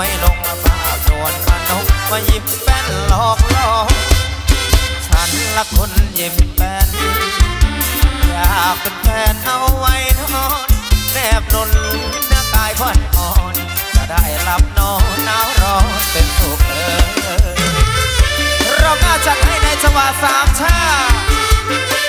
ไม่ลงภาพส่วนอนงมายิ้มเป็นหลอกลอกฉันละคนยิ้มเป็นอยากเป็นแฟนเอาไว้นอนแนบนนเนื้อกายควันอ่อน จะได้หลับนอนหนาวร้อนเป็นสุขเออเราก็จัดให้ในจังหวะสามชา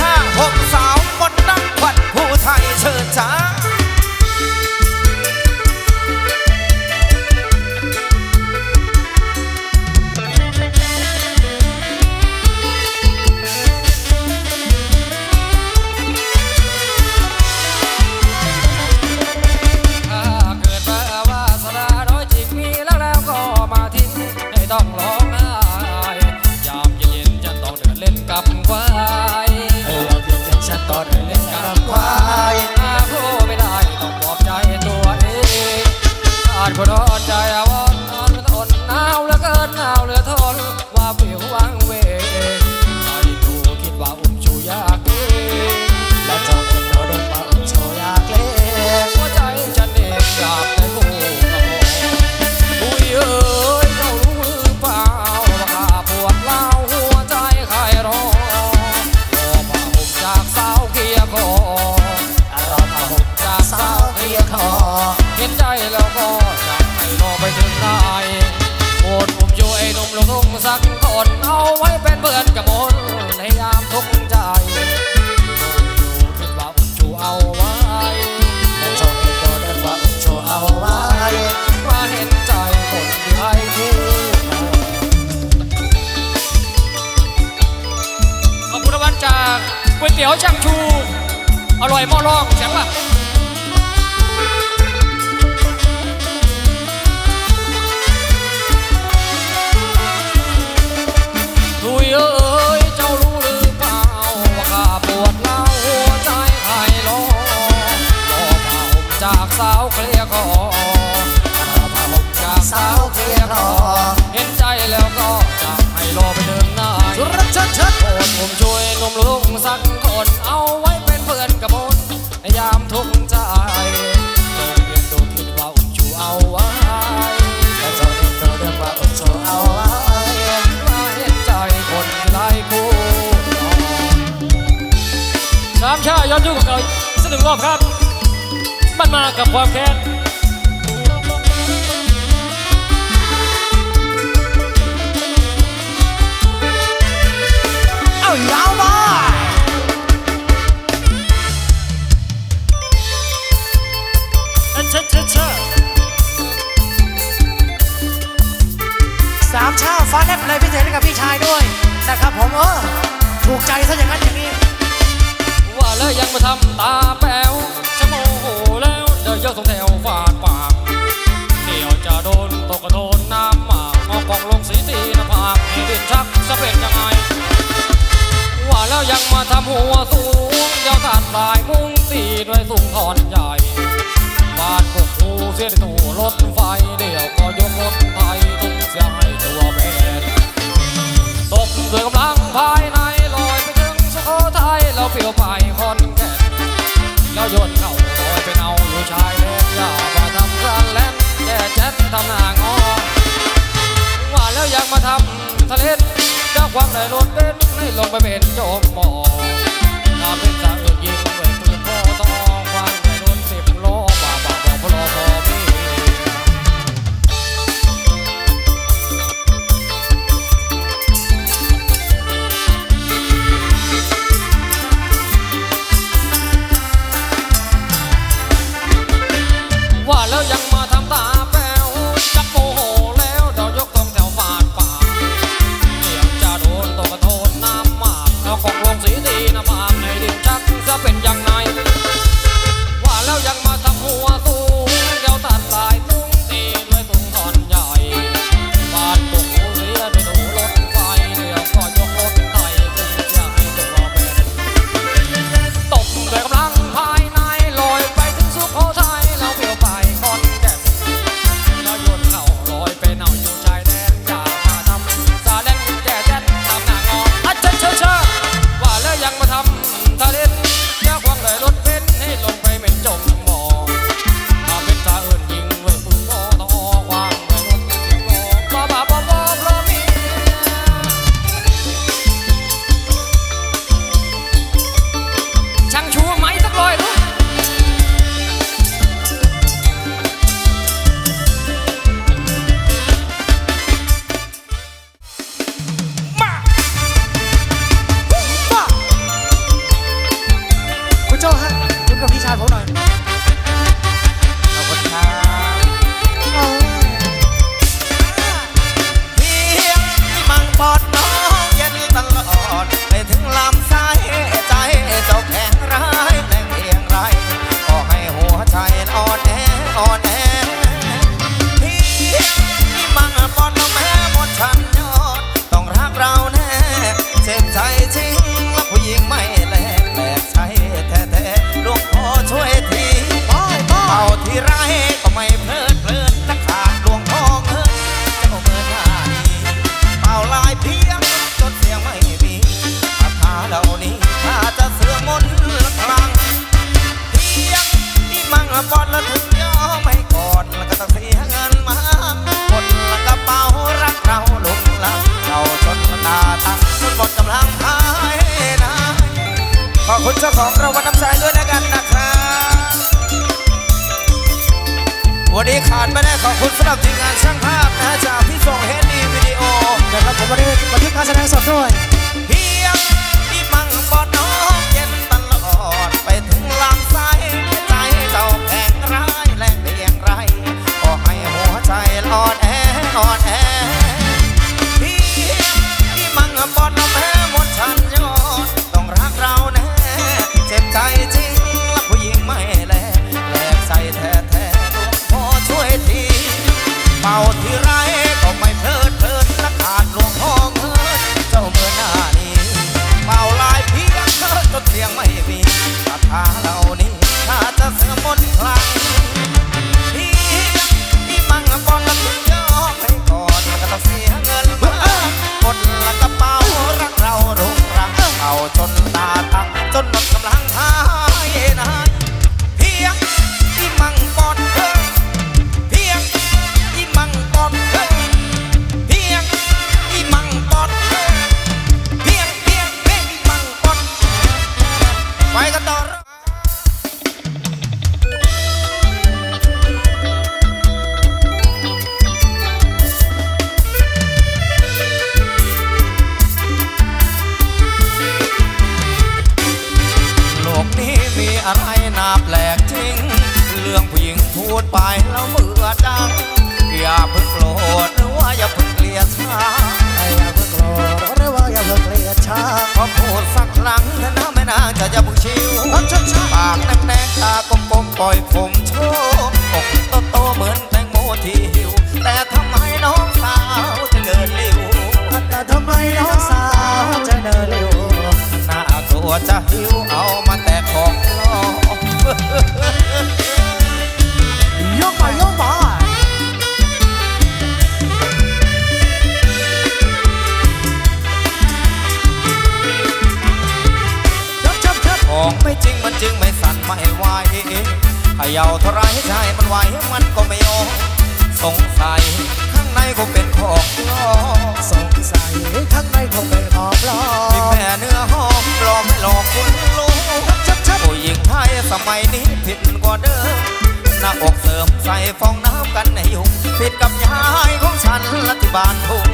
ห้าหกสาวบนนักขวัญผู้ไทยเชิญจ้าถ้า ต้องร้อ สักคนเอาไว้เป็นเพื่อนกับมนในยามทุกข์ใจอยู่คิดว่าผมชูเอาไว้และเจ้าเองโดนปะโชเอาไว้มาเห็นใจคนที่ให้คู่ขอบคุณวัลจากก๋วยเตี๋ยวช่างชู อร่อยม้อลองใช่ปะ สาวเคลียร์คอขอผ้าห่มจากสาวเคลียร์คอเห็นใจแล้วก็อยากให้รอไปเดินหน้าชุดรักชัดชัดโปรดผมช่วยหนุ่มลุงสักคนเอาไว้เป็นเพื่อนกับมนในยามทุกข์ใจจงเห็นดูคิดว่าอุ้มชูเอาไว้และเจ้าเองโดนปะโชเอาไว้มาเห็นใจคนที่ไร้คู่สามชาย้อนยุคกับเก่าสักหนึ่งรอบครับ มันมากับความแค้นเอายาวมาเช่เช่เช่สามชาฟ้าแลบเลยพิเศษให้กับพี่ชายด้วยนะครับผมเออถูกใจซะอย่างนั้นอย่างนี้ ว่าแล้วยังมาทำตาแป๋ว สองแถวฟาดปากเดี๋ยวจะโดนตกกระโดนน้ำหมากเอากองลงสีตีหน้าผากให้ดินชักจะเป็นยังไง ว่าแล้วยังมาทำหัวสูงเดี๋ยวตัดลายมุ้งตีด้วยสูงถอนใหญ่บาดกกหูเสียในตู้รถไฟเดี๋ยวก็ยกรถไทยต้งเสียให้ตัวแม่ตกด้วยกำลังภายในลอยไปถึงสุโขทัยแล้วเปลี่ยวไปคอนแก่นแล้วโยไปเน อยาามาทำรันแลนแต่แช็คทำหน้างอว่าแล้วอยากมาทำทะเลเจ้าความในรถเต้นให้ลงไปเป็นโจมหมอทาเป็นสัง คุณเจ้าของราวัลน้ำใจด้วยนะกันนะครับ วันนี้ขาดไม่ได้ขอบคุณสำหรับทีมงานช่างภาพนะจากพี่ส่งเฮดดีวิดีโอนะครับผมวันนี้วันที่การแสดงสดด้วยเพียงที่มังบอดน้องเย็นตลอดไปถึงลำไส้ใจเจ้าแพงร้ายแรงเพียงไรก็ให้หัวใจอ่อนแออ่อนแอ ที่ จริงมันจึงไม่สั่นไม่ไหวเขย่าเท่าไรใจมันไหวมันก็ไม่ออกสงสัยข้างในก็เป็นของปลอมสงสัยข้างในก็เป็นของปลอมมีแม่เนื้อหอมปลอมให้หลอกคุณลูกผู้หญิงไทยสมัยนี้ผิดกว่าเดิมหน้าอกเสริมใส่ฟองน้ำกันในยุงผิดกับยายของฉันรัฐบาลทุ่ง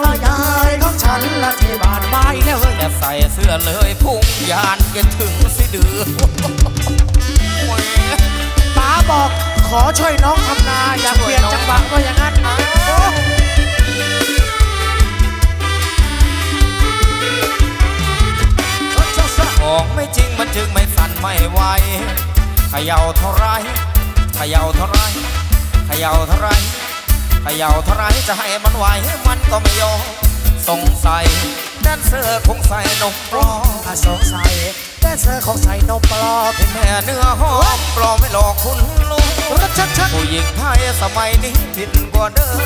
แล้วยายของฉันรัฐบาลไปแลยวแต่ใส่เสื้อเลยพุ่งยาน เกันถึงสิเดือป๋าบอกขอช่วยน้องทำนาอย่าเปลี่ยนจังหวะก็อย่างนั้นของไม่จริงมันจึงไม่สั่นไม่ไหวขย่าเท่าไรขย่าเท่าไรขย่าเท่าไรขย่าเท่าไรจะให้มันไหวมันก็ไม่ยอมสงสัย แดนเซอร์คงใส่นมปลอมอาสงสัยแดนเซอร์ของใส่นมปลอมแม่เนื้อหอมปลอมไม่หลอกคุณลูกรัชัดชัดผู้หญิงไทยสมัยนี้ผิดกว่าเดิม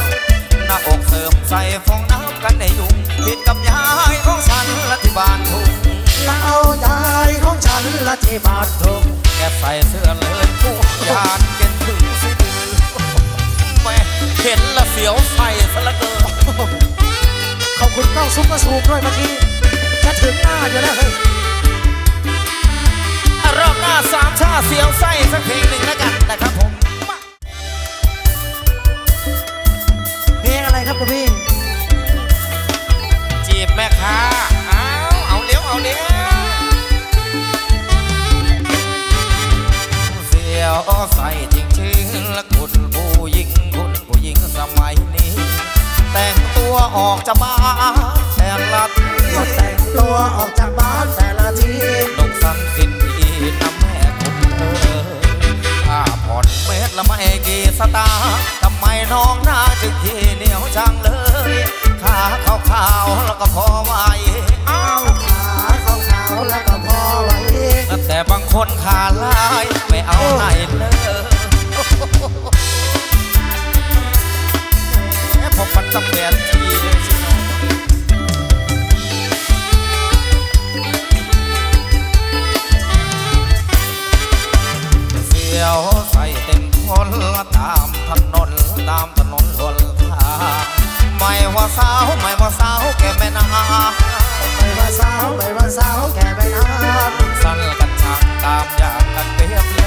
หน้าอกเสริมใส่ฟองน้ำกันในยุงผิดกับยายของฉันและที่บ้านทุ่งแล้วยายของฉันละที่บ้านทุ่งแกใส่เสื้อเลยผู้ยานเกินถึงสิดือแม่เห็นละเสียวใส่ซะละเกิน อบคุณกล้องซุปเปอร์ซูมด้วยเมื่อกี้จะถึงหน้าอยู่แล้วเฮ้ยรอบหน้าสามชาเสียวไส้สักเพลงหนึ่งแล้วกันนะครับผมเพลงอะไรครับคุณพี่ จีบแม่ค้าเอาเอาเลี้ยวเอาเลี้ยวเสียวใส่จริงๆและคุณผู้หญิงคุณผู้หญิงสมัยนี้ แต่ง ตัวออกจะบ้านแต่ละทีก็แต่งตัวออกจากบ้านแต่ละทีลงสังสินดีนะแม่คุณเอ๋ยถ้าผ่อนเม็ดละไม่กี่สตางค์ทำไมน้องหน้าจึงขี้เหนียวจังเลยขาขาวๆแล้วก็พอไหวอ้าวขาขาวขาวแล้วก็พอไหวแต่บางคนขาลายไม่เอาไหนเลยแหมผมมันต้องเปลี่ยน ตามถนนตามถนนหนทางไม่ว่าสาวไม่ว่าสาวแกไม่นาไม่ว่าสาวไม่ว่าสาวแกไม่นาสั้นกันช่างตามอยางกันเปรียบเล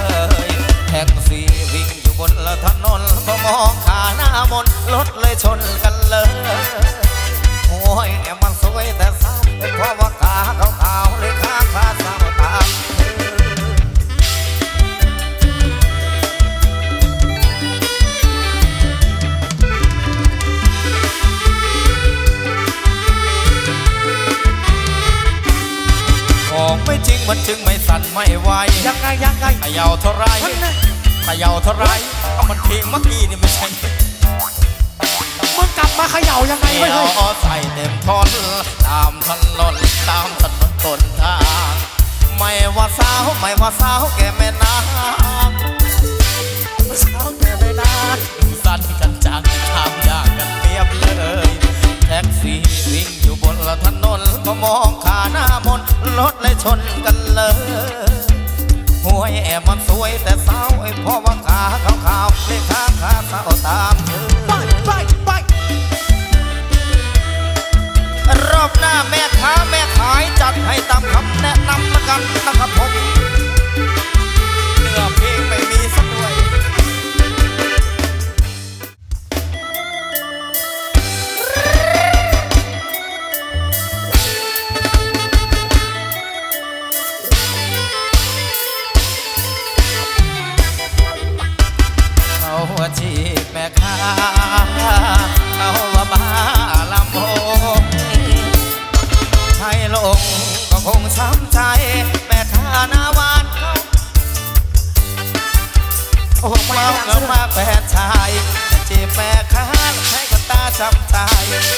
ยแท็กซี่วิ่งอยู่บนละถนนพอมองขาหน้ามนรถเลยชนกันเลยโอ้ยแอมมันสวยแต่สาวเป็นเพราะว่าขาขาวๆเลยขาขาสาวตาม ไม่สั่นไม่ไหวยังไงยังไงเขย่าเท่าไรท่านนะเขย่าเท่าไรเอามันเพลงเมื่อกี้นี่ไม่ใช่มึงกลับมาเขย่ายังไงเดีไม่ยเฮ้วยใส่เต็มทนตามถนนตามถนนทนทางไม่ว่าสาวไม่ว่าสาวแกแม่นางสาวแก่ไม่นานสั้นกันจังทำยาก แท็กซี่วิ่งอยู่บนถนนก็มองขาหน้ามนรถเลยชนกันเลยหวยแอบมันสวยแต่สาวไอ้พราะว่าขาขาวๆเลยขาขาสาวตามเธอไปไปไปรอบหน้าแม่ค้าแม่ขายจัดให้ตามคำแนะนำละกันนะครับผมเนื้อเพลงไม่มีสักด้วย เขาว่าบ้าลำโพงใช่ลงก็คงช้ำใจ แม่ค้านาวานเขาโอ้เมาเงามาแฟนชายจะจีบแม่ค้าใช้คนตาช้ำใจ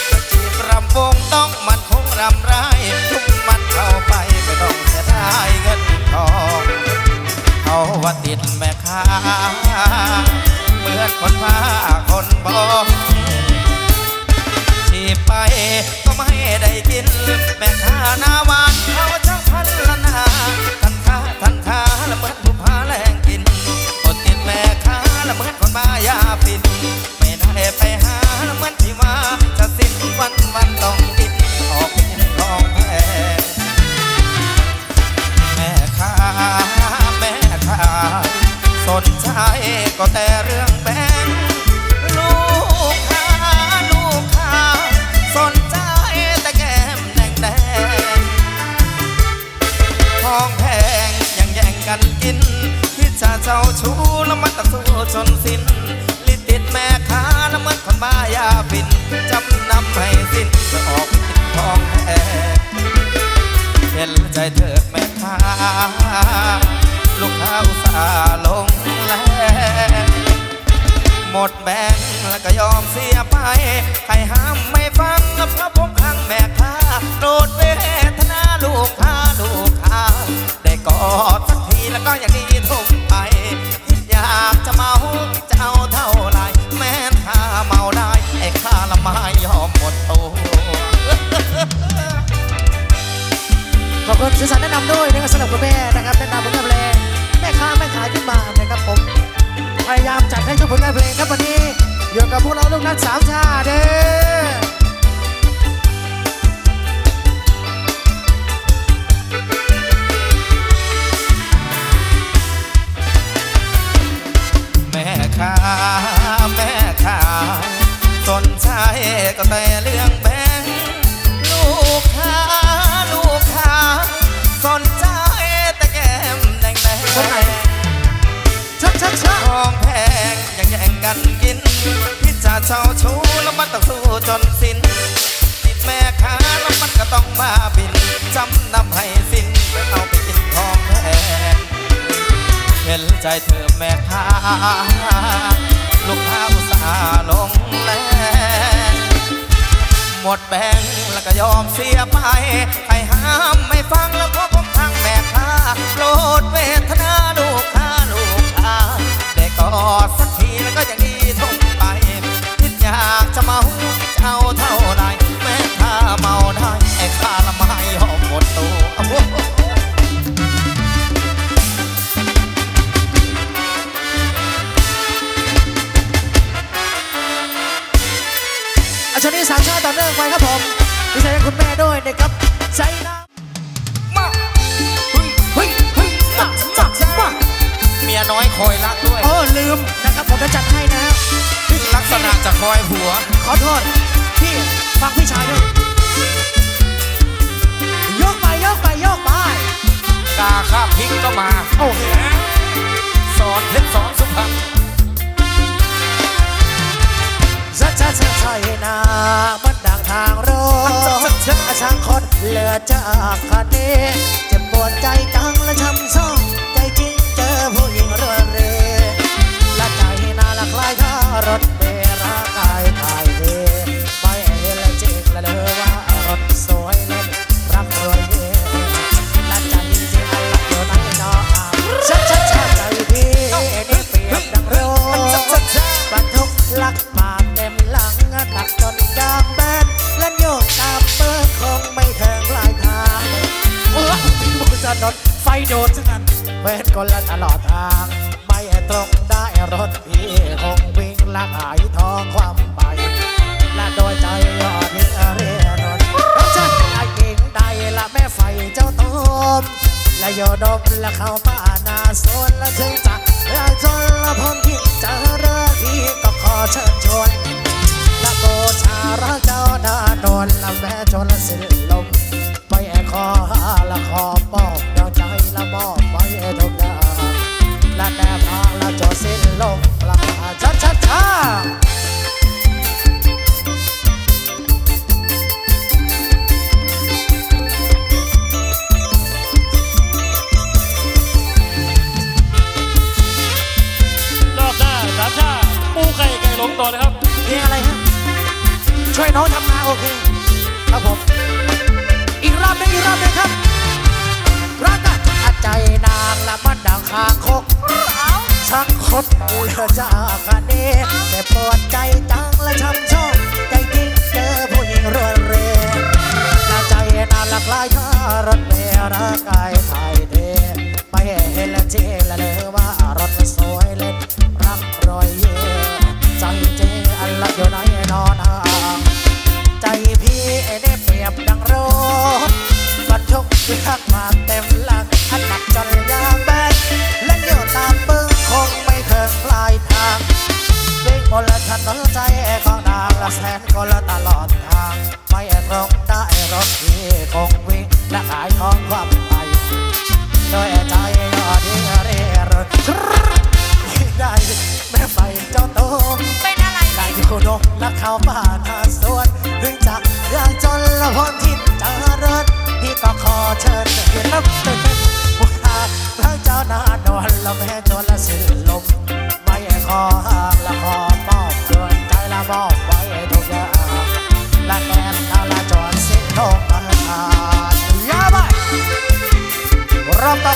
จะจีบรำวงต้องมันคงรำไรทุ่มมันเข้าไปไม่ต้องเสียดายเงินทองเขาว่าติดแม่ค้า เหมือนคนพาคนบอกชีพไปก็ไม่ได้กิน แม่ค้าหน้าหวานเขาจ้างพันละนาทันค้าทันค้าละเมิดผู้พาแรงกินอดกินแม่ค้าละเมิดคนบ้ายาฟิน ไม่ได้ไปหาเงิน ทองแพงยังแย่งกันกินที่จะเจ้าชู้แล้วมันต้องสู้จนสิ้น ลิติดแม่ค้าน้ำมันคนบ้ายาปินจำนำให้สิ้นจะออกไปกินทองแพงเห็นใจเธอแม่ค้าลูกค้าอุตส่าห์ลงแรง หมดแบงแล้วก็ยอมเสียไป ใครห้ามไม่ฟังแล้วเพราะผมข้างแม่ค้าโดดเวทนาลูกค้าลูกค้าได้กอดสักทีแล้วก็อย่างนี้ทุ่มไป อยากจะเมาจะเอาเท่าไรแม้ถ้าเมาได้ไอ้ข้าละไม้ยอมหมดตัวขอบคุณสื่อสารแนะนำด้วยนะครับสำหรับคุณแม่นะครับแนะนำผลงานเพลงแม่ค้าแม่ขายขึ้นมานะครับผม พยายามจัดให้ทุกผลงานเพลงครับวันนี้อยู่กับพวกเราลูกนักสามชาเด้อแม่ค้าแม่ค้าสนใจก็แต่เรื่องแบงลูกค้าลูกค้าสนใจแต่แก้มแดงแดง ทองแพงยังแย่งกันกิน พิจาเจ้าชู้แล้วมันต้องสู้จนสิ้นติดแม่ค้าแล้วมันก็ต้องมาบินจำนำให้สิ้นไปเอาไปกินทองแพงเห็นใจเธอแม่ค้าลูกค้าอุตส่าห์ลงแรงหมดแบงแล้วก็ยอมเสียไปใครห้ามไม่ฟังแล้วเพราะผมทางแม่ค้าโปรดเวทนา สักทีแล้วก็อย่างนี้ทุ่มไปคิดอยากจะเมาจะเอาเท่าไรแม้ถ้าเมาได้ไอ้ข้าละไม่ยอมหมดตัวอาชนี้สามชาติต่อเนื่องไปครับผมดีใจกับคุณแม่ด้วยนะครับใจนะมาเฮ้ยเฮ้ยเฮ้ยมามามาเมียน้อยคอยรักด้วย ลืมนะครับผมจะจัดให้นะฮะลักษณะจะคอยผัว ขอโทษพี่ฟังพี่ชายด้วยโยกไปโยกไปโยกไปกาข้าพริกก็มาโอ้โหสอนเพชรสอนสุพรรณชัดชัดชัดชัยนามันดังทางรถช่างคนเหลือจากคันนี้เจ็บปวดใจจังและช้ำซ่องใจจริงเจอผู้หญิงเรือเรและใจนาละคล้ายท่ารถ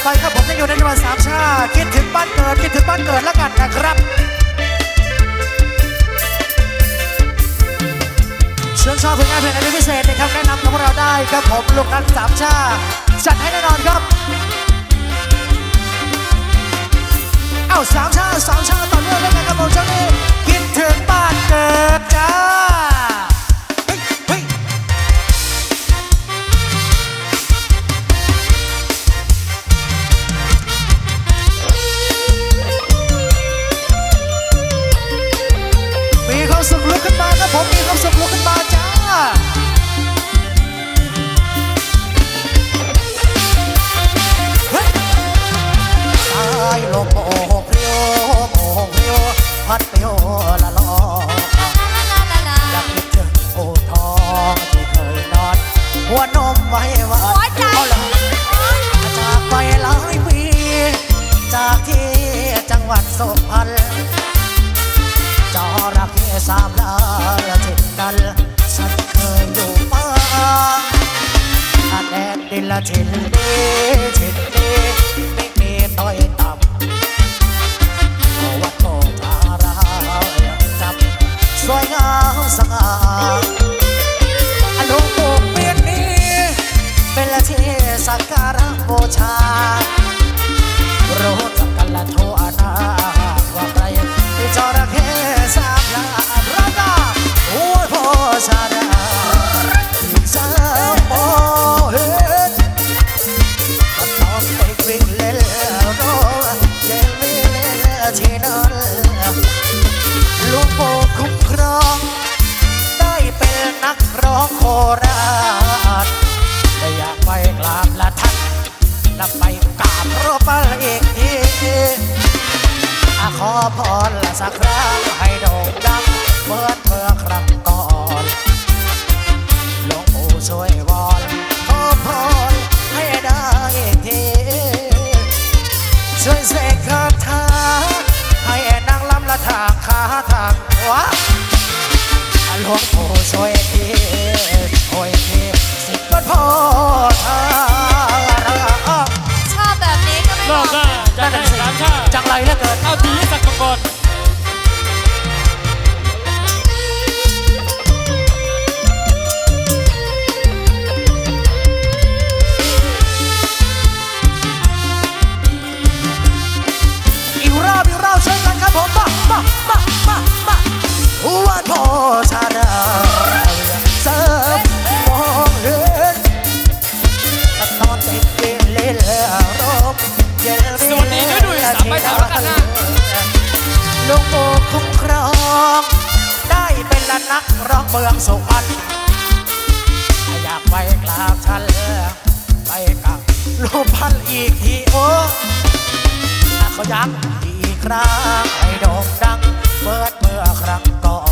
ไปครับผมจะอยู่ในจังหวัดสามชาติคิดถึงบ้านเกิดคิดถึงบ้านเกิดแล้วกันนะครับเชิญชอบผลงานเพลงอะไรพิเศษนะครับแนะนำกับพวกเราได้ครับผมลูกนักสามชาติจัดให้แน่นอนครับเอ้าสามชาติสามชาติต่อเนื่องแล้วกันครับผมเจ้านี่คิดถึงบ้านเกิด ผมมีความสุขลุกขึ้นมาจ้า สักการะบูชารู้จักกันละทั่วหน้าว่าใครจระเข้สา และไปกราบรูปปั้นอีกทีอขอพรละสักครั้งให้โด่งดังเมือเมื่อครั้งก่อนหลวงปู่ช่วยวอนขอพรให้ได้ทีช่วยเสกคาถาให้นางลำละทางขาทางหัวหลวงปู่ช่วย ไรเหลือเกิดเอา สามใบเท้าแล้วกันนะหลวงปู่คุ้มครอง ได้เป็นละนักร้องเมืองสุพรรณอยากไปกราบท่านไปกับลูกพันอีกทีโอ้เขายักอีกครั้งให้โด่งดังเปิดเมื่อครั้งก่อน